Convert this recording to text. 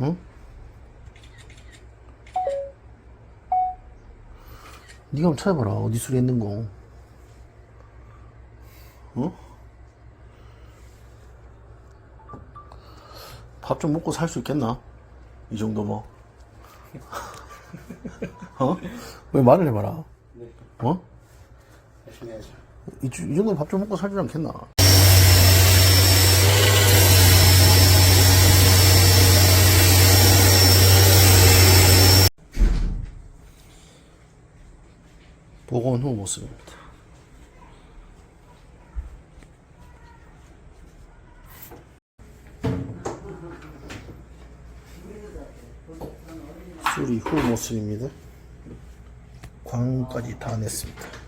응? 네가 한번 찾아봐라 어디 술에 있는 거 어? 밥 좀 먹고 살 수 있겠나? 이 정도 뭐 어? 왜 말을 해봐라 네. 어? 열심히 해야죠. 이, 주- 이 정도 밥좀 먹고 살지 않겠나? 복원 후 모습입니다. 수리 후 모습입니다. 광까지 다 냈습니다.